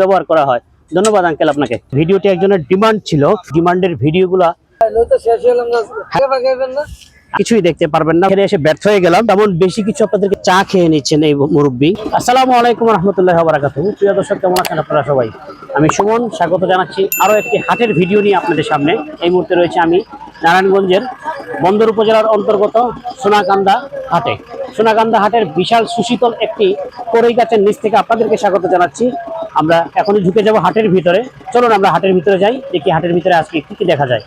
ব্যবহার করা হয়। ধন্যবাদ আঙ্কেল আপনাকে। ভিডিওটি একজনের ডিমান্ড ছিল। ডিমান্ডের ভিডিওগুলা কিছুই দেখতে পারবেন না। এসে ব্যর্থ হয়ে গেলাম। তেমন বেশি কিছু আপনাদেরকে চা খেয়ে নিচ্ছেন এই মুরব্বী। আসসালামু আলাইকুম রহমতুল্লাহ বারাকাতু প্রিয় দর্শক, কেমন আছেন আপনারা সবাই? আমি সুমন, স্বাগত জানাচ্ছি আরও একটি হাটের ভিডিও নিয়ে আপনাদের সামনে। এই মুহূর্তে রয়েছে আমি নারায়ণগঞ্জের বন্দর উপজেলার অন্তর্গত সোনাকান্দা হাটে। সোনাকান্দা হাটের বিশাল সুশীতল একটি কড়ই গাছের নিচ থেকে আপনাদেরকে স্বাগত জানাচ্ছি। আমরা এখনই ঢুকে যাব হাটের ভিতরে। চলুন আমরা হাটের ভিতরে যাই, দেখি হাটের ভিতরে আজকে কি কি দেখা যায়।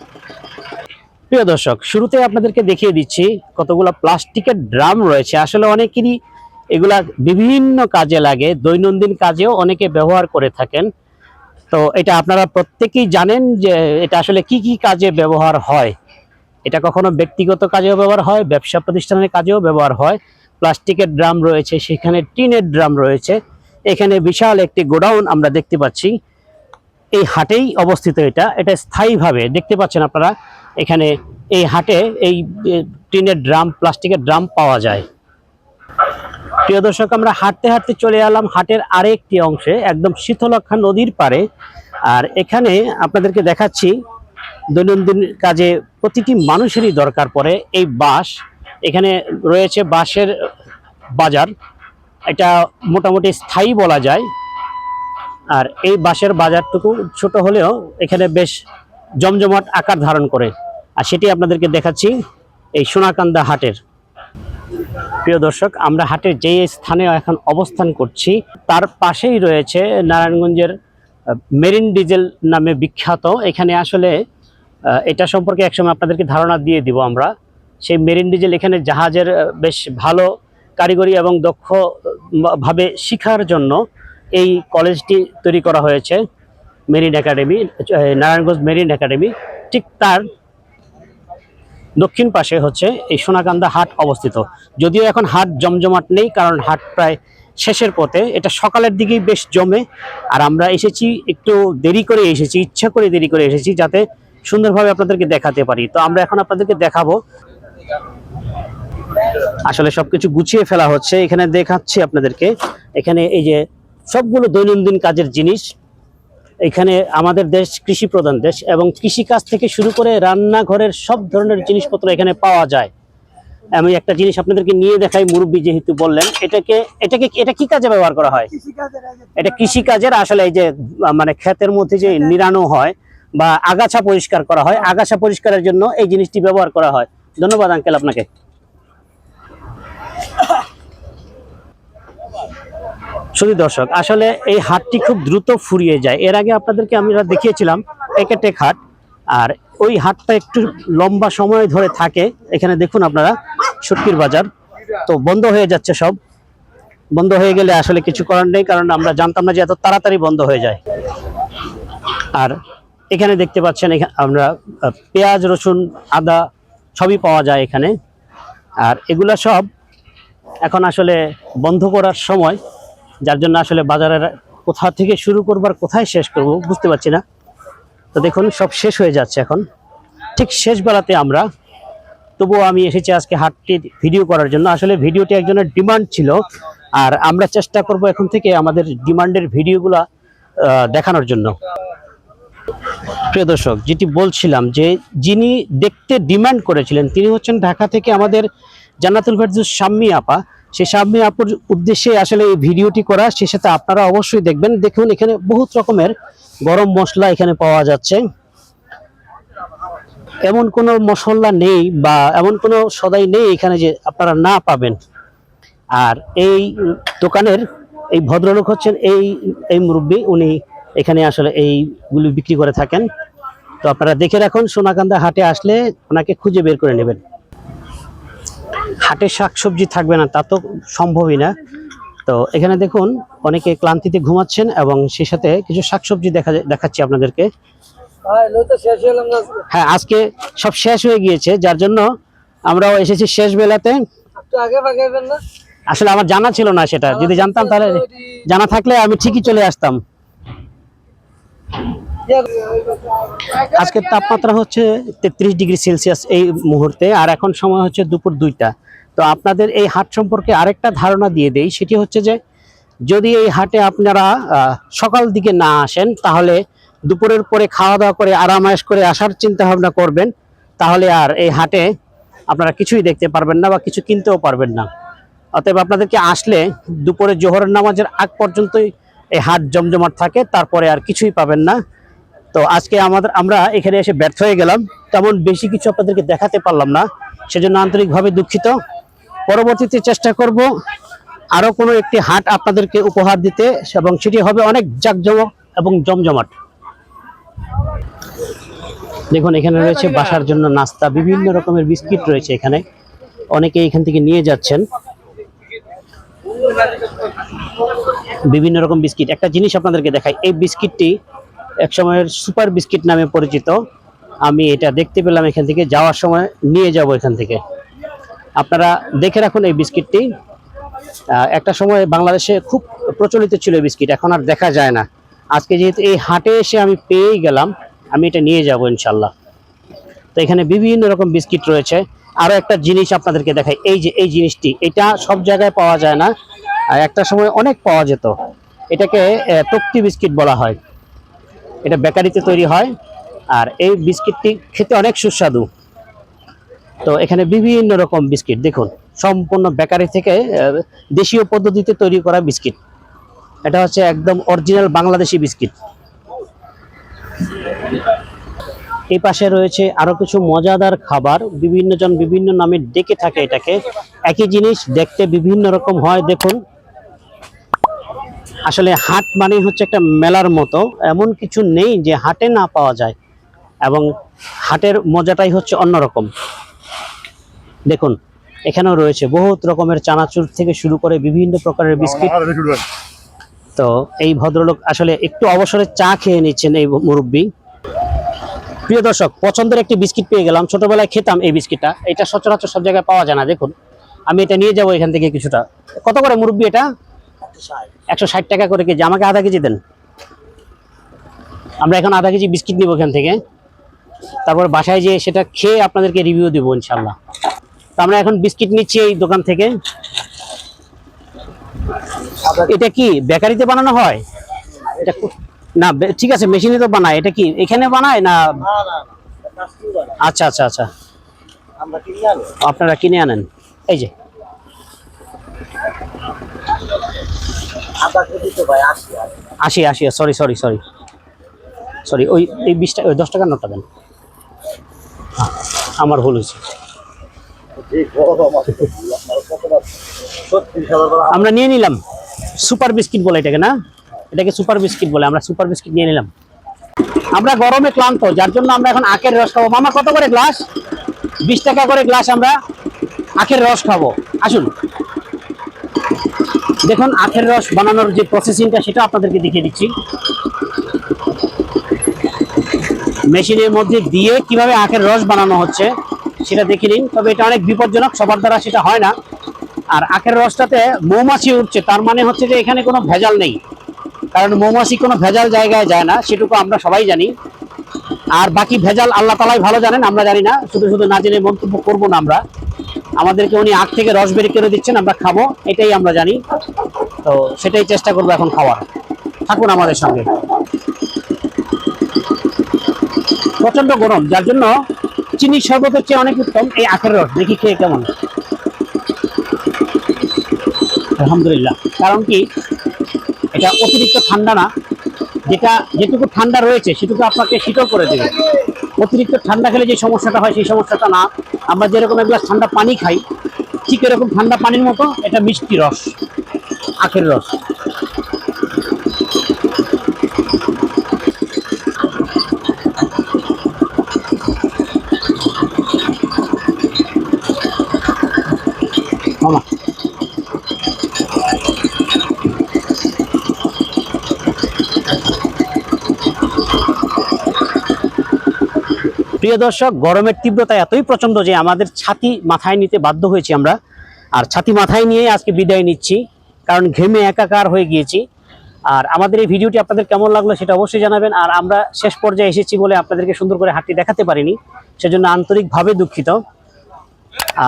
প্রিয় দর্শক শুরুতে আপনাদেরকে দেখিয়ে দিচ্ছি কতগুলো প্লাস্টিকের ড্রাম রয়েছে। আসলে অনেকেরই এগুলা বিভিন্ন কাজে লাগে, দৈনন্দিন কাজেও অনেকে ব্যবহার করে থাকেন। তো এটা আপনারা প্রত্যেকেই জানেন যে এটা আসলে কি কি কাজে ব্যবহার হয়। এটা কখনো ব্যক্তিগত কাজেও ব্যবহার হয়, ব্যবসা প্রতিষ্ঠানের কাজেও ব্যবহার হয়। প্লাস্টিকের ড্রাম রয়েছে, সেখানে টিনের ড্রাম রয়েছে। এখানে বিশাল একটি গোডাউন আমরা দেখতে পাচ্ছি। এই হাটেই অবস্থিত এটা। এটা স্থায়ীভাবে, দেখতে পাচ্ছেন আপনারা, এখানে এই হাটে এই টিনের ড্রাম, প্লাস্টিকের ড্রাম পাওয়া যায়। প্রিয় দর্শক, আমরা হাঁটতে হাঁটতে চলে এলাম হাটের আরেকটি অংশে, একদম শীতলক্ষা নদীর পারে আর এখানে আপনাদেরকে দেখাচ্ছি, দৈনন্দিন কাজে প্রতিটি মানুষেরই দরকার পড়ে এই বাঁশ। এখানে রয়েছে বাঁশের বাজার। এটা মোটামুটি স্থায়ী বলা যায়। আর এই বাঁশের বাজারটুকু ছোট হলেও এখানে বেশ জমজমাট আকার ধারণ করে। আর সেটি আপনাদেরকে দেখাচ্ছি এই সোনাকান্দা হাটের। প্রিয় দর্শক, আমরা হাটের যে স্থানে এখন অবস্থান করছি, তার পাশেই রয়েছে নারায়ণগঞ্জের মেরিন ডিজেল নামে বিখ্যাত। এখানে আসলে এটা সম্পর্কে একসময় আপনাদেরকে ধারণা দিয়ে দিব আমরা। সেই মেরিন ডিজেল এখানে জাহাজের বেশ ভালো কারিগরি এবং দক্ষ আহ, ভাবে শিখার জন্য এই কলেজটি তৈরি করা হয়েছে marine academy Narayanganj marine academy. ঠিক তার দক্ষিণ পাশে হচ্ছে এই সোনাকান্দা হাট অবস্থিত। যদিও এখন হাট জমজমাট নেই কারণ হাট প্রায় শেষের পথে। এটা সকালের দিকেই বেশ জমে। আর আমরা এসেছি একটু দেরি করে এসেছি ইচ্ছা করে দেরি করে এসেছি যাতে সুন্দরভাবে আপনাদেরকে দেখাতে পারি। তো আমরা এখন আপনাদেরকে দেখাবো। আসলে সবকিছু গুছিয়ে ফেলা হচ্ছে। এখানে দেখাচ্ছি আপনাদেরকে। এখানে এই যে সবগুলো দৈনন্দিন কাজের জিনিস। এখানে আমাদের দেশ কৃষি প্রধান দেশ এবং কৃষিকাজ থেকে শুরু করে রান্নাঘরের সব ধরনের জিনিসপত্র এখানে পাওয়া যায়। আমি একটা জিনিস আপনাদেরকে নিয়ে দেখাই, মুরব্বী যেহেতু বললেন। এটাকে এটাকে, এটা কি কাজে ব্যবহার করা হয়? এটা কৃষি কাজের আসলে এই যে মানে ক্ষেতের মধ্যে যে নিরানো হয় বা আগাছা পরিষ্কার করা হয়, আগাছা পরিষ্কারের জন্য এই জিনিসটি ব্যবহার করা হয়। ধন্যবাদ আঙ্কেল আপনাকে। শুধু দর্শক, আসলে এই হাটটি খুব দ্রুত ফুরিয়ে যায়। এর আগে আপনাদেরকে আমরা দেখিয়েছিলাম, একেটেক হাট, আর ওই হাটটা একটু লম্বা সময় ধরে থাকে। এখানে দেখুন আপনারা সুটকির বাজার। তো বন্ধ হয়ে যাচ্ছে সব। বন্ধ হয়ে গেলে আসলে কিছু করার নেই, কারণ আমরা জানতাম না যে এত তাড়াতাড়ি বন্ধ হয়ে যায়। আর এখানে দেখতে পাচ্ছেন আমরা পেঁয়াজ, রসুন, আদা সবই পাওয়া যায় এখানে। আর এগুলা সব এখন আসলে বন্ধ করার সময় যার জন্য আসলে বাজারের কোথা থেকে শুরু করবার কোথায় শেষ করব বুঝতে পারছি না। তো দেখুন, সব শেষ হয়ে যাচ্ছে এখন। ঠিক শেষ বেলাতে আমরা, তবুও আমি এসেছি আজকে হাটটি ভিডিও করার জন্য। আসলে ভিডিওটি একজনের ডিমান্ড ছিল, আর আমরা চেষ্টা করব এখন থেকে আমাদের ডিমান্ডের ভিডিওগুলা দেখানোর জন্য। প্রিয় দর্শক, যেটি বলছিলাম যে, যিনি দেখতে ডিমান্ড করেছিলেন, তিনি হচ্ছেন ঢাকা থেকে আমাদের জান্নাতুল ফেরদৌস শাম্মী আপা। সেই শাম্মী আপুর উদ্দেশ্যে আসলে এই ভিডিওটি করা, সে সাথে আপনারা অবশ্যই দেখবেন। দেখুন, এখানে বহুত রকমের গরম মশলা এখানে পাওয়া যাচ্ছে। এমন কোনো মশলা নেই বা এমন কোনো সদাই নেই এখানে যে আপনারা না পাবেন। আর এই দোকানের এই ভদ্রলোক হচ্ছেন এই এই মুরব্বী, উনি এখানে আসলে এইগুলি বিক্রি করে থাকেন। তো আপনারা দেখে রাখুন, সোনাকান্দা হাটে আসলে ওনাকে খুঁজে বের করে নেবেন। হাটে শাকসবজি থাকবে না তা তো সম্ভবই না। তো এখানে দেখুন অনেকে ক্লান্তিতে ঘুমাচ্ছেন এবং সেই সাথে কিছু শাকসবজি দেখা দেখাচ্ছি আপনাদেরকে। হ্যাঁ আজকে। সব শেষ হয়ে গিয়েছে যার জন্য আমরাও এসেছি শেষ বেলাতে। আসলে আমার জানা ছিল না সেটা। যদি জানতাম তাহলে জানা থাকলে আমি ঠিকই চলে আসতাম। আজকের তাপমাত্রা হচ্ছে তেত্রিশ ডিগ্রি সেলসিয়াস এই মুহূর্তে, আর এখন সময় হচ্ছে দুপুর দুইটা। তো আপনাদের এই হাট সম্পর্কে আরেকটা ধারণা দিয়ে দেই, সেটি হচ্ছে যে যদি এই হাটে আপনারা সকাল দিকে না আসেন, তাহলে দুপুরের পরে খাওয়া দাওয়া করে আরামায়েশ করে আসার চিন্তা ভাবনা করবেন, তাহলে আর এই হাটে আপনারা কিছুই দেখতে পারবেন না বা কিছু কিনতেও পারবেন না। অতএব আপনাদেরকে আসলে দুপুরে জোহরের নামাজের আগ পর্যন্তই এই হাট জমজমাট থাকে, তারপরে আর কিছুই পাবেন না। তো আজকে আমাদের আমরা এখানে এসে ব্যর্থ হয়ে গেলাম। তেমন বেশি কিছু আপনাদেরকে দেখাতে পারলাম না। সেজন্য আন্তরিকভাবে দুঃখিত। পরবর্তীতে চেষ্টা করব আরও কোনো একটি হাট আপনাদেরকে উপহার দিতে এবং সেটি হবে অনেক জাঁকজমক এবং জমজমাট। দেখুন, এখানে রয়েছে বাসার জন্য নাস্তা, বিভিন্ন রকমের বিস্কিট রয়েছে এখানে। অনেকে এখান থেকে নিয়ে যাচ্ছেন। বিভিন্ন রকম বিস্কিট। একটা জিনিস আপনাদেরকে দেখাই। এই বিস্কিটটি এক সময়ের সুপার বিস্কিট নামে পরিচিত। আমি এটা দেখতে পেলাম এখান থেকে, যাওয়ার সময় নিয়ে যাব এখান থেকে। আপনারা দেখে রাখুন এই বিস্কিটটি। একটা সময় বাংলাদেশে খুব প্রচলিত ছিল বিস্কিট, এখন আর দেখা যায় না। আজকে যেহেতু এই হাটে এসে আমি পেয়েই গেলাম, আমি এটা নিয়ে যাব ইনশাল্লাহ তো এখানে বিভিন্ন রকম বিস্কিট রয়েছে। আরও একটা জিনিস আপনাদেরকে দেখাই, এই যে, এই জিনিসটি, এটা সব জায়গায় পাওয়া যায় না। আর একটা সময় অনেক পাওয়া যেত। এটাকে তক্তি বিস্কিট বলা হয়। এটা বেকারিতে তৈরি হয়। আর এই বিস্কিটটি খেতে অনেক সুস্বাদু। তো এখানে বিভিন্ন রকম বিস্কিট। দেখুন, সম্পূর্ণ বেকারি থেকে দেশীয় পদ্ধতিতে তৈরি করা বিস্কিট। এটা হচ্ছে একদম অরিজিনাল বাংলাদেশি বিস্কিট। এই পাশে রয়েছে আরও কিছু মজাদার খাবার। বিভিন্ন জন বিভিন্ন নামে ডেকে থাকে এটাকে। একই জিনিস দেখতে বিভিন্ন রকম হয়, দেখুন। আসলে হাট মানে হচ্ছে একটা মেলার মতো। এমন কিছু নেই যে হাটে না পাওয়া যায়। এবং হাটের মজাটাই হচ্ছে অন্যরকম। দেখুন এখানেও রয়েছে বহুত রকমের চানাচুর থেকে শুরু করে বিভিন্ন প্রকারের বিস্কিট। তো এই ভদ্রলোক আসলে একটু অবসরে চা খেয়ে নিচ্ছেন এই মুরব্বী। প্রিয় দর্শক পছন্দের একটি বিস্কিট পেয়ে গেলাম। ছোটবেলায় খেতাম এই বিস্কিটটা। এটা সচরাচর সব জায়গায় পাওয়া যায় না। দেখুন আমি এটা নিয়ে যাব এখান থেকে কিছুটা। কত করে মুরব্বী এটা? একশো ষাট টাকা করে কেজি। আমাকে আধা কেজি দেন। আমরা এখন আধা কেজি বিস্কিট নিব এখান থেকে। তারপর বাসায় যেয়ে সেটা খেয়ে আপনাদেরকে রিভিউ দিব ইনশাল্লাহ তো আমরা এখন বিস্কিট নিচ্ছি এই দোকান থেকে। এটা কি বেকারিতে বানানো হয়? এটা না ঠিক আছে মেশিনে তো বানায়। এটা কি এখানে বানায় না আচ্ছা আচ্ছা আচ্ছা। আপনারা কিনে আনেন। এই যে। আশি আশি সরি সরি সরি সরি ওই এই বিশ টাকা ওই দশ টাকার নোটটা দেন। হ্যাঁ, আমার ভুল হয়েছে। আমরা নিয়ে নিলাম। সুপার বিস্কিট বলে এটাকে না? এটাকে সুপার বিস্কিট বলে আমরা সুপার বিস্কিট নিয়ে নিলাম। আমরা গরমে ক্লান্ত যার জন্য আমরা এখন আখের রস খাব। মামা কত করে গ্লাস? বিশ টাকা করে গ্লাস আমরা আখের রস খাব। আসুন। দেখুন, আখের রস বানানোর যে প্রসেসিংটা সেটা আপনাদেরকে দেখিয়ে দিচ্ছি। মেশিনের মধ্যে দিয়ে কীভাবে আখের রস বানানো হচ্ছে, সেটা দেখে নিন তবে এটা অনেক বিপজ্জনক, সবার দ্বারা সেটা হয় না। আর আখের রসটাতে মৌমাছি উঠছে, তার মানে হচ্ছে যে এখানে কোনো ভেজাল নেই। কারণ মৌমাছি কোনো ভেজাল জায়গায় যায় না, সেটুকু আমরা সবাই জানি। আর বাকি ভেজাল আল্লাহ তালাই ভালো জানেন, আমরা জানি না। শুধু শুধু না জেনে মন্তব্য করব না আমরা। আমাদেরকে উনি আখ থেকে রস বের করে দিচ্ছেন, আমরা খাব, এটাই আমরা জানি। তো সেটাই চেষ্টা করব এখন খাওয়ার। থাকুন আমাদের সঙ্গে। প্রচণ্ড গরম, যার জন্য চিনি শরবতের চেয়ে অনেক উত্তম। এই আখের রস, দেখি খেয়ে কেমন। আলহামদুলিল্লাহ। কারণ কি, এটা অতিরিক্ত ঠান্ডা না, যেটা, যেটুকু ঠান্ডা রয়েছে, সেটুকু আপনাকে শীতল করে দেবে। অতিরিক্ত ঠান্ডা খেলে যে সমস্যাটা হয়, সেই সমস্যাটা না। আমরা যেরকম এক গ্লাস ঠান্ডা পানি খাই, ঠিক এরকম ঠান্ডা পানির মতো এটা মিষ্টি রস। আখের রস। প্রিয় দর্শক, গরমের তীব্রতা এতই প্রচণ্ড যে আমাদের ছাতি মাথায় নিতে বাধ্য হয়েছি আমরা। আর ছাতি মাথায় নিয়ে আজকে বিদায় নিচ্ছি। কারণ ঘেমে একাকার হয়ে গিয়েছি। আর আমাদের এই ভিডিওটি আপনাদের কেমন লাগল সেটা অবশ্যই জানাবেন। আর আমরা শেষ পর্যায়ে এসেছি বলে আপনাদেরকে সুন্দর করে হাটটি দেখাতে পারিনি, সেজন্য আন্তরিকভাবে দুঃখিত।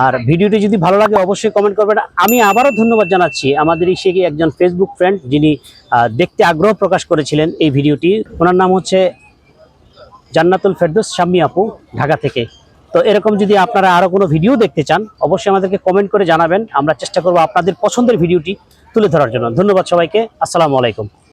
আর ভিডিওটি যদি ভালো লাগে অবশ্যই কমেন্ট করবেন। আমি আবারও ধন্যবাদ জানাচ্ছি আমাদের সে একজন ফেসবুক ফ্রেন্ড যিনি দেখতে আগ্রহ প্রকাশ করেছিলেন এই ভিডিওটি। ওনার নাম হচ্ছে জান্নাতুল ফেরদৌস শাম্মী আপু, ঢাকা থেকে। তো এরকম যদি আপনারা আরও কোনো ভিডিও দেখতে চান, অবশ্যই আমাদেরকে কমেন্ট করে জানাবেন। আমরা চেষ্টা করব আপনাদের পছন্দের ভিডিওটি তুলে ধরার জন্য। ধন্যবাদ সবাইকে। আসসালামু আলাইকুম।